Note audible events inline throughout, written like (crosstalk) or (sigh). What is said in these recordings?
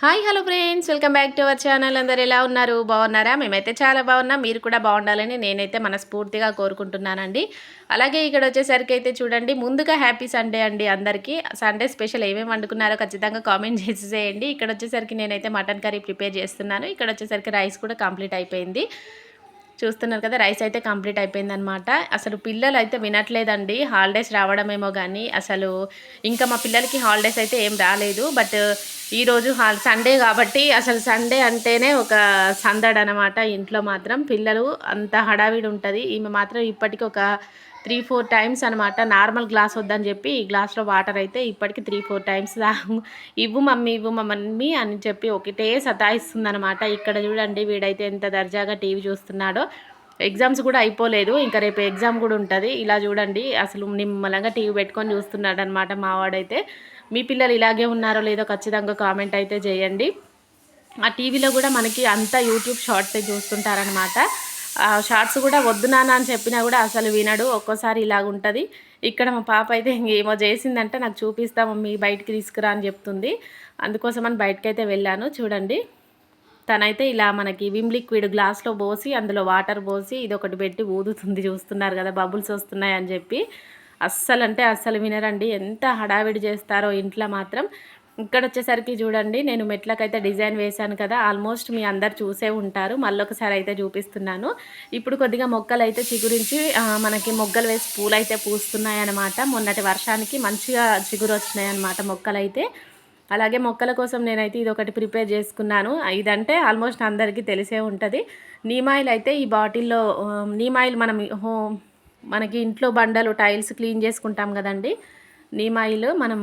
Hi hello friends. Welcome back to our channel. అందరు ఎలా ఉన్నారు? బాగున్నారా? మేమైతే చాలా బాగున్నాం. మీరు కూడా బాగుండాలని నేనైతే మనస్ఫూర్తిగా కోరుకుంటున్నానండి. అలాగే ఇక్కడ వచ్చేసరికి అయితే చూడండి ముందుగా హ్యాపీ సండే అండి అందరికీ. సండే స్పెషల్ ఏమేమి వండుకున్నారో ఖచ్చితంగా కామెంట్ చేసేయండి ఇక్కడ వచ్చేసరికి నేనైతే మటన్ కర్రీ ప్రిపేర్ చేస్తున్నాను. ఇక్కడ వచ్చేసరికి రైస్ కూడా కంప్లీట్ అయిపోయింది. చూస్తున్నారు కదా రైస్ అయితే కంప్లీట్ అయిపోయిందనమాట అసలు పిల్లలు అయితే వినట్లేదండి. హాలిడేస్ రావడమేమో కానీ అసలు ఇంకా మా పిల్లలకి హాలిడేస్ అయితే ఏం రాలేదు. బట్ ఈరోజు హాల్ సండే కాబట్టి అసలు సండే అంటేనే ఒక సందడి అనమాట ఇంట్లో మాత్రం పిల్లలు అంత హడావిడి ఉంటుంది. ఈమె మాత్రం ఇప్పటికీ ఒక త్రీ ఫోర్ టైమ్స్ అనమాట నార్మల్ గ్లాస్ వద్దని చెప్పి ఈ గ్లాస్లో వాటర్ అయితే ఇప్పటికి త్రీ ఫోర్ టైమ్స్ ఇవ్వు మమ్మీ ఇవ్వు మమ్మీ అని చెప్పి ఒకటే సతాయిస్తుంది అనమాట ఇక్కడ చూడండి వీడైతే ఎంత దర్జాగా టీవీ చూస్తున్నాడో. ఎగ్జామ్స్ కూడా అయిపోలేదు. ఇంకా రేపు ఎగ్జామ్ కూడా ఉంటుంది. ఇలా చూడండి. అసలు నిమ్మలంగా టీవీ పెట్టుకొని చూస్తున్నాడు అనమాట మావాడైతే మీ పిల్లలు ఇలాగే ఉన్నారో లేదో ఖచ్చితంగా కామెంట్ అయితే చేయండి. ఆ టీవీలో కూడా మనకి అంతా యూట్యూబ్ షార్ట్స్ చూస్తుంటారనమాట షార్ట్స్ కూడా వద్దు నాన్న అని చెప్పినా కూడా అసలు వినడు. ఒక్కోసారి ఇలాగ ఉంటుంది. ఇక్కడ మా పాప అయితే ఏమో చేసిందంటే నాకు చూపిస్తా మమ్మీ బయటికి తీసుకురా అని చెప్తుంది. అందుకోసం అని బయటకైతే వెళ్ళాను. చూడండి. తనైతే ఇలా మనకి విమ్ లిక్విడ్ గ్లాస్లో పోసి అందులో వాటర్ పోసి ఇది ఒకటి పెట్టి ఊదుతుంది. చూస్తున్నారు కదా బబుల్స్ వస్తున్నాయని చెప్పి. అస్సలు అంటే అస్సలు వినరండి. ఎంత హడావిడి చేస్తారో ఇంట్లో మాత్రం. ఇక్కడ వచ్చేసరికి చూడండి నేను మెట్లకైతే డిజైన్ వేశాను కదా ఆల్మోస్ట్ మీ అందరు చూసే ఉంటారు. మళ్ళొకసారి అయితే చూపిస్తున్నాను. ఇప్పుడు కొద్దిగా మొక్కలు అయితే చిగురించి మనకి మొగ్గలు వేసి పూలు అయితే పూస్తున్నాయి అనమాట మొన్నటి వర్షానికి మంచిగా చిగురు వచ్చినాయి అనమాట మొక్కలు అయితే అలాగే మొక్కల కోసం నేనైతే ఇది ఒకటి ప్రిపేర్ చేసుకున్నాను. ఇదంటే ఆల్మోస్ట్ అందరికీ తెలిసే ఉంటుంది. నీమాయిల్ అయితే ఈ బాటిల్లో నీమాయిల్ మనం హో మనకి ఇంట్లో బండలు టైల్స్ క్లీన్ చేసుకుంటాం కదండి. నీమాయిల్ మనం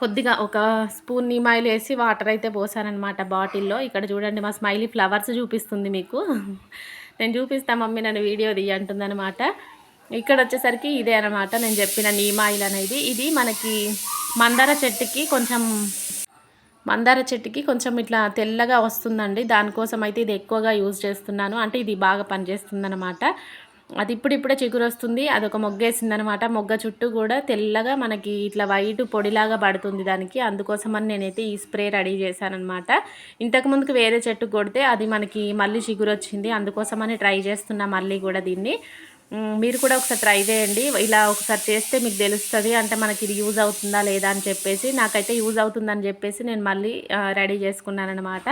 కొద్దిగా ఒక స్పూన్ నీమాయిల్ వేసి వాటర్ అయితే పోసానమాట బాటిల్లో. ఇక్కడ చూడండి మా స్మైలీ ఫ్లవర్స్ చూపిస్తుంది మీకు. నేను చూపిస్తా మమ్మీ నన్ను వీడియో తీయంటుందనమాట ఇక్కడ వచ్చేసరికి ఇదే అనమాట నేను చెప్పిన నీమాయిల్ అనేది. ఇది మనకి మందార చెట్టుకి కొంచెం మందార చెట్టుకి కొంచెం ఇట్లా తెల్లగా వస్తుందండి. దానికోసం అయితే ఇది ఎక్కువగా యూజ్ చేస్తున్నాను. అంటే ఇది బాగా పనిచేస్తుందన్నమాట. అది ఇప్పుడిప్పుడే చిగురు వస్తుంది. అదొక మొగ్గేసింది అనమాట మొగ్గ చుట్టూ కూడా తెల్లగా మనకి ఇట్లా వైట్ పొడిలాగా పడుతుంది దానికి. అందుకోసమని నేనైతే ఈ స్ప్రే రెడీ చేశానమాట ఇంతకుముందుకు వేరే చెట్టు కొడితే అది మనకి మళ్ళీ చిగురు వచ్చింది అందుకోసమని ట్రై చేస్తున్నా మళ్ళీ కూడా దీన్ని. మీరు కూడా ఒకసారి ట్రై చేయండి. ఇలా ఒకసారి చేస్తే మీకు తెలుస్తుంది. అంటే మనకి ఇది యూజ్ అవుతుందా లేదా అని చెప్పేసి. నాకైతే యూజ్ అవుతుందని చెప్పేసి నేను మళ్ళీ రెడీ చేసుకున్నాను అనమాట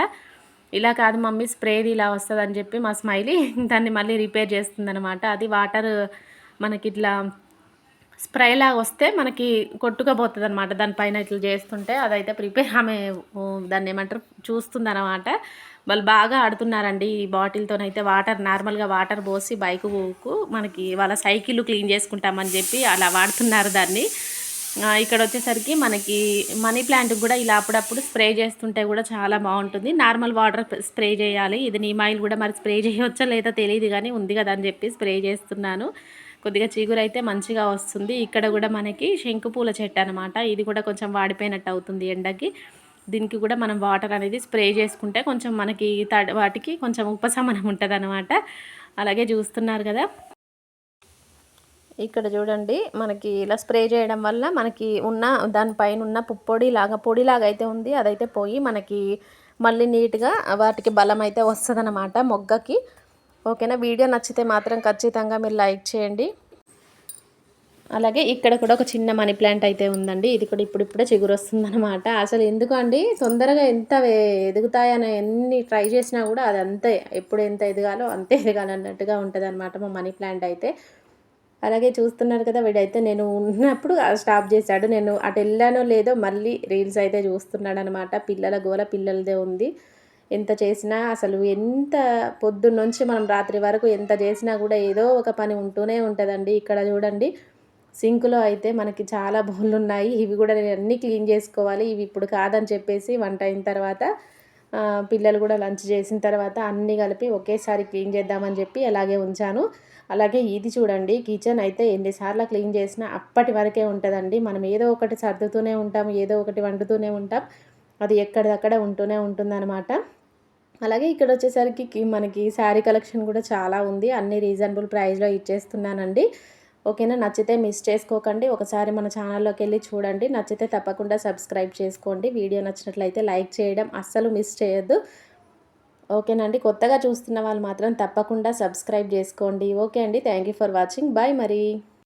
ఇలా కాదు మమ్మీ స్ప్రేది ఇలా వస్తుంది అని చెప్పి మా స్మైలీ (laughs) దాన్ని మళ్ళీ రిపేర్ చేస్తుందనమాట అది వాటర్ మనకి ఇట్లా స్ప్రేలా వస్తే మనకి కొట్టుకపోతుంది అనమాట దానిపైన ఇట్లా చేస్తుంటే అదైతే ప్రిపేర్ ఆమె దాన్ని ఏమంటారు? చూస్తుందన్నమాట. వాళ్ళు బాగా ఆడుతున్నారండి. ఈ బాటిల్తోనైతే వాటర్ నార్మల్గా వాటర్ పోసి బైకుకు మనకి వాళ్ళ సైకిల్ క్లీన్ చేసుకుంటామని చెప్పి అలా వాడుతున్నారు దాన్ని. ఇక్కడ వచ్చేసరికి మనకి మనీ ప్లాంట్ కూడా ఇలా అప్పుడప్పుడు స్ప్రే చేస్తుంటే కూడా చాలా బాగుంటుంది. నార్మల్ వాటర్ స్ప్రే చేయాలి. ఇది నీమాయిల్ కూడా మరి స్ప్రే చేయవచ్చా లేదా తెలియదు కానీ ఉంది కదా అని చెప్పి స్ప్రే చేస్తున్నాను. కొద్దిగా చిగురు అయితే మంచిగా వస్తుంది. ఇక్కడ కూడా మనకి శంకుపూల చెట్టు అనమాట ఇది కూడా కొంచెం వాడిపోయినట్టు అవుతుంది ఎండకి. దీనికి కూడా మనం వాటర్ అనేది స్ప్రే చేసుకుంటే కొంచెం మనకి వాటికి కొంచెం ఉపశమనం ఉంటుంది అలాగే చూస్తున్నారు కదా. ఇక్కడ చూడండి మనకి ఇలా స్ప్రే చేయడం వల్ల మనకి ఉన్న దానిపైన ఉన్న పుప్పొడి లాగా పొడిలాగా అయితే ఉంది. అదైతే పోయి మనకి మళ్ళీ నీట్గా వాటికి బలం అయితే వస్తుంది మొగ్గకి. ఓకేనా? వీడియో నచ్చితే మాత్రం ఖచ్చితంగా మీరు లైక్ చేయండి. అలాగే ఇక్కడ కూడా ఒక చిన్న మనీ ప్లాంట్ అయితే ఉందండి. ఇది కూడా ఇప్పుడిప్పుడే చిగురు వస్తుందన్నమాట. అసలు ఎందుకు అండి తొందరగా ఎంత ఎదుగుతాయని ఎన్ని ట్రై చేసినా కూడా అది అంతే. ఎప్పుడు ఎంత ఎదగాలో అంతే ఎదగాలన్నట్టుగా ఉంటుంది అనమాట మా మనీ ప్లాంట్ అయితే. అలాగే చూస్తున్నారు కదా వీడైతే నేను ఉన్నప్పుడు స్టాప్ చేశాడు. నేను అటు వెళ్ళానో లేదో మళ్ళీ రీల్స్ అయితే చూస్తున్నాడు అనమాట పిల్లల గోల పిల్లలదే ఉంది. ఎంత చేసినా అసలు ఎంత పొద్దున్నుంచి మనం రాత్రి వరకు ఎంత చేసినా కూడా ఏదో ఒక పని ఉంటూనే ఉంటుందండి. ఇక్కడ చూడండి. సింకులో అయితే మనకి చాలా బౌళ్ళు ఉన్నాయి ఇవి కూడా నేను అన్నీ క్లీన్ చేసుకోవాలి. ఇవి ఇప్పుడు కాదని చెప్పేసి వంట అయిన తర్వాత పిల్లలు కూడా లంచ్ చేసిన తర్వాత అన్నీ కలిపి ఒకేసారి క్లీన్ చేద్దామని చెప్పి అలాగే ఉంచాను. అలాగే ఇది చూడండి కిచెన్ అయితే ఎన్నిసార్లు క్లీన్ చేసినా అప్పటి వరకే ఉంటుందండి. మనం ఏదో ఒకటి సర్దుతూనే ఉంటాం ఏదో ఒకటి వండుతూనే ఉంటాం. అది ఎక్కడిదక్కడ ఉంటూనే ఉంటుందన్నమాట. అలాగే ఇక్కడ వచ్చేసరికి మనకి శారీ కలెక్షన్ కూడా చాలా ఉంది. అన్ని రీజనబుల్ ప్రైస్లో ఇచ్చేస్తున్నానండి. ఓకేనా? నచ్చితే మిస్ చేసుకోకండి. ఒకసారి మన ఛానల్లోకి వెళ్ళి చూడండి. నచ్చితే తప్పకుండా సబ్స్క్రైబ్ చేసుకోండి. వీడియో నచ్చినట్లయితే లైక్ చేయడం అస్సలు మిస్ చేయొద్దు. ఓకేనండి కొత్తగా చూస్తున్న వాళ్ళు మాత్రం తప్పకుండా సబ్స్క్రైబ్ చేసుకోండి. ఓకే అండి. Thank you for watching. Bye మరి.